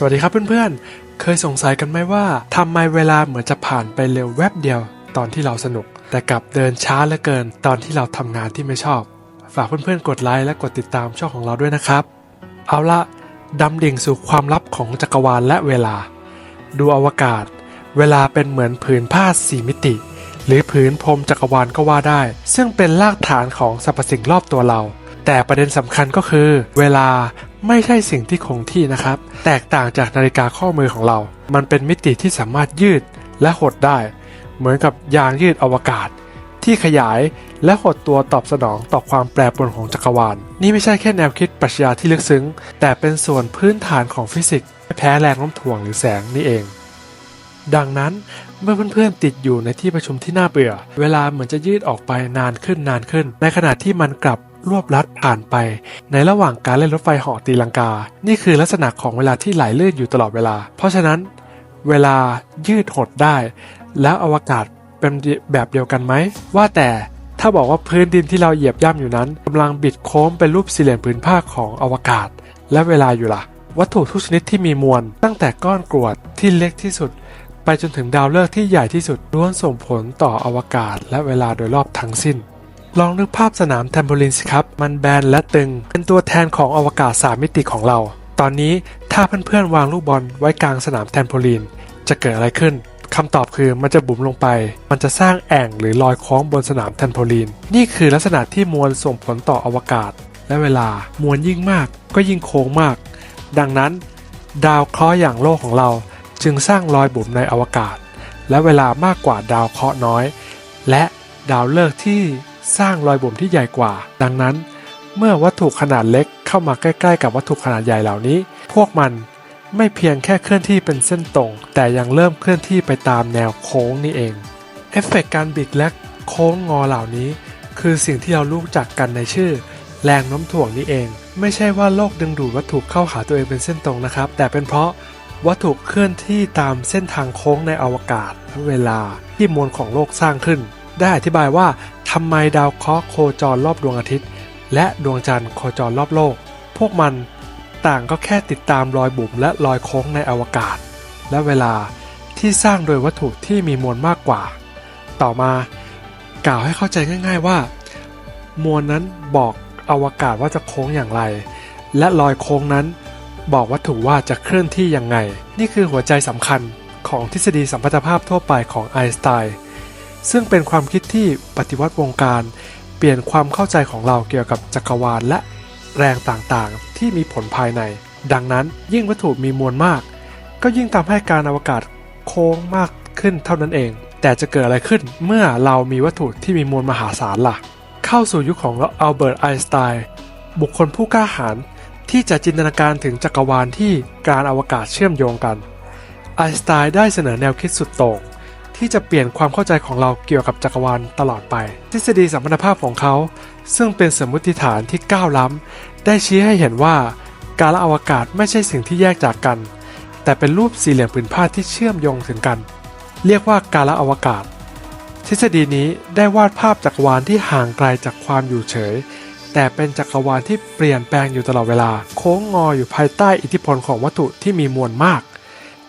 สวัสดีครับเพื่อนๆ เคยสงสัยกันไหมว่าทำไมเวลาเหมือนจะผ่านไปเร็วแวบเดียวตอนที่เราสนุก แต่กลับเดินช้าเหลือเกินตอนที่เราทำงานที่ไม่ชอบ ฝากเพื่อนๆ กดไลค์และกดติดตามช่องของเราด้วยนะครับ เอาละดำดิ่งสู่ความลับของจักรวาลและเวลา ดูอวกาศ เวลาเป็นเหมือนผืนผ้าสี่มิติ หรือผืนพรมจักรวาลก็ว่าได้ ซึ่งเป็นรากฐานของสรรพสิ่งรอบตัวเรา แต่ประเด็นสำคัญก็คือ เวลาไม่ใช่สิ่งที่คงที่นะครับ แตกต่างจากนาฬิกาข้อมือของเรา มันเป็นมิติที่สามารถยืดและหดได้ เหมือนกับยางยืดอวกาศ ที่ขยายและหดตัวตอบสนองต่อความแปรปรวนของจักรวาล นี่ไม่ใช่แค่แนวคิดปรัชญาที่ลึกซึ้ง แต่เป็นส่วนพื้นฐานของฟิสิกส์ไม่แพ้แรงโน้มถ่วงหรือแสงนี่เอง ดังนั้นเมื่อเพื่อนๆติดอยู่ในที่ประชุมที่น่าเบื่อ เวลาเหมือนจะยืดออกไปนานขึ้นนานขึ้น ในขณะที่มันกลับ รวบลัดผ่านไป ในระหว่างการเล่นรถไฟหาะตีลังกา นี่คือลักษณะของเวลาที่ไหลลื่นอยู่ตลอดเวลา เพราะฉะนั้นเวลายืดหดได้ แล้วอวกาศเป็นแบบเดียวกันไหม ว่าแต่ถ้าบอกว่าพื้นดินที่เราเหยียบย่ำอยู่นั้นกำลังบิดโค้งเป็นรูปสี่เหลี่ยมผืนผ้าของอวกาศ และเวลาอยู่ล่ะ วัตถุทุกชนิดที่มีมวล ตั้งแต่ก้อนกรวดที่เล็กที่สุด ไปจนถึงดาวฤกษ์ที่ใหญ่ที่สุดล้วนส่งผลต่ออวกาศ และเวลาโดยรอบทั้งสิ้น ลองนึกภาพสนามแทมโบลินสิครับ มันแบนและตึง เป็นตัวแทนของอวกาศสามมิติของเรา ตอนนี้ถ้าเพื่อนๆวางลูกบอลไว้กลางสนามแทมโบลิน จะเกิดอะไรขึ้นคำตอบคือมันจะบุ๋มลงไป มันจะสร้างแอ่งหรือลอยคล้องบนสนามแทมโพลีน นี่คือลักษณะที่มวลส่งผลต่ออวกาศ และเวลา มวลยิ่งมากก็ยิ่งโค้งมาก ดังนั้น ดาวเคราะห์อย่างโลกของเรา จึงสร้างรอยบุ๋มในอวกาศ และเวลามากกว่าดาวเคราะห์น้อย และดาวฤกษ์ที่ สร้างรอยบุ๋มที่ใหญ่กว่า ดังนั้น เมื่อวัตถุขนาดเล็กเข้ามาใกล้ ๆ กับวัตถุขนาดใหญ่เหล่านี้ พวกมันไม่เพียงแค่เคลื่อนที่เป็นเส้นตรง แต่ยังเริ่มเคลื่อนที่ไปตามแนวโค้งนี่เอง เอฟเฟกต์การบิดและโค้งงอเหล่านี้ คือสิ่งที่เรารู้จักกันในชื่อ แรงโน้มถ่วงนี่เอง ไม่ใช่ว่าโลกดึงดูดวัตถุเข้าหาตัวเองเป็นเส้นตรงนะครับ แต่เป็นเพราะวัตถุเคลื่อนที่ตามเส้นทางโค้งในอวกาศเวลาที่มวลของโลกสร้างขึ้น ได้อธิบายว่าทำไมดาวเคราะห์โคจรรอบดวงอาทิตย์ และดวงจันทร์โคจรรอบโลก พวกมันต่างก็แค่ติดตามรอยบุ๋มและรอยโค้งในอวกาศ และเวลาที่สร้างโดยวัตถุที่มีมวลมากกว่า ต่อมากล่าวให้เข้าใจง่าย ๆว่า มวลนั้นบอกอวกาศว่าจะโค้งอย่างไร และรอยโค้งนั้น บอกวัตถุว่าจะเคลื่อนที่ยังไง นี่คือหัวใจสำคัญของทฤษฎีสัมพัทธภาพทั่วไปของไอน์สไตน์ ซึ่งเป็นความคิดที่ปฏิวัติวงการ เปลี่ยนความเข้าใจของเราเกี่ยวกับจักรวาลและแรงต่างๆ ที่มีผลภายใน ดังนั้นยิ่งวัตถุมีมวลมาก ก็ยิ่งทำให้การอวกาศโค้งมากขึ้นเท่านั้นเอง แต่จะเกิดอะไรขึ้นเมื่อเรามีวัตถุที่มีมวลมหาศาลล่ะ เข้าสู่ยุคของอัลเบิร์ตไอน์สไตน์บุคคลผู้กล้าหาญที่จะจินตนาการถึงจักรวาลที่การอวกาศเชื่อมโยงกัน ไอน์สไตน์ได้เสนอแนวคิดสุดโต่ง ที่จะเปลี่ยนความเข้าใจของเราเกี่ยวกับจักรวาลตลอดไป ทฤษฎีสัมพันธภาพของเขา ซึ่งเป็นสมมติฐานที่ก้าวล้ำ ได้ชี้ให้เห็นว่า การละอวกาศไม่ใช่สิ่งที่แยกจากกัน แต่เป็นรูปสี่เหลี่ยมผืนผ้าที่เชื่อมโยงถึงกัน เรียกว่าการละอวกาศ ทฤษฎีนี้ได้วาดภาพจักรวาลที่ห่างไกลจากความอยู่เฉย แต่เป็นจักรวาลที่เปลี่ยนแปลงอยู่ตลอดเวลา โค้งงออยู่ภายใต้อิทธิพลของวัตถุที่มีมวลมาก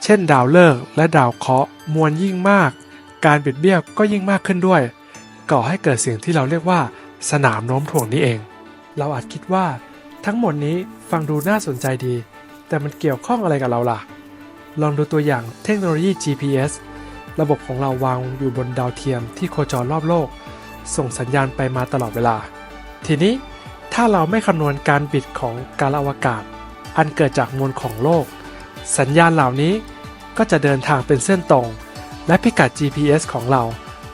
เช่นดาวฤกษ์และดาวเคราะห์มวลยิ่งมาก การบิดเบี้ยวก็ยิ่งมากขึ้นด้วย ก่อให้เกิดสิ่งที่เราเรียกว่า สนามโน้มถ่วงนี้เอง เราอาจคิดว่า ทั้งหมดนี้ฟังดูน่าสนใจดี แต่มันเกี่ยวข้องอะไรกับเราล่ะ ลองดูตัวอย่างเทคโนโลยี GPS ระบบของเราวางอยู่บนดาวเทียมที่โคจรรอบโลก ส่งสัญญาณไปมาตลอดเวลา ทีนี้ถ้าเราไม่คำนวณการบิดของการอวกาศ อันเกิดจากมวลของโลก สัญญาณเหล่านี้ก็จะเดินทางเป็นเส้นตรง และพิกัด GPS ของเรา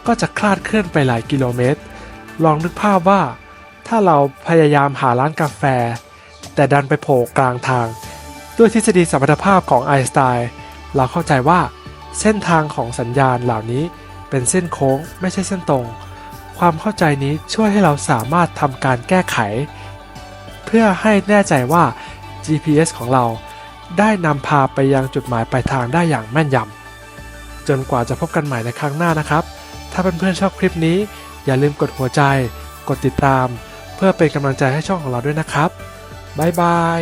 ก็จะคลาดเคลื่อนไปหลายกิโลเมตร ลองนึกภาพว่า ถ้าเราพยายามหาร้านกาแฟ แต่ดันไปโผล่กลางทาง ด้วยทฤษฎีสมพัทธภาพของไอน์สไตน์เราเข้าใจว่าเส้นทางของสัญญาณเหล่านี้เป็นเส้นโค้งไม่ใช่เส้นตรง ความเข้าใจนี้ช่วยให้เราสามารถทำการแก้ไข เพื่อให้แน่ใจว่า GPS ของเรา ได้นำพาไปยังจุดหมายปลายทางได้อย่างแม่นยำจนกว่าจะพบกันใหม่ในครั้งหน้านะครับ ถ้าเพื่อนๆชอบคลิปนี้ อย่าลืมกดหัวใจ กดติดตาม เพื่อเป็นกำลังใจให้ช่องของเราด้วยนะครับบ๊ายบาย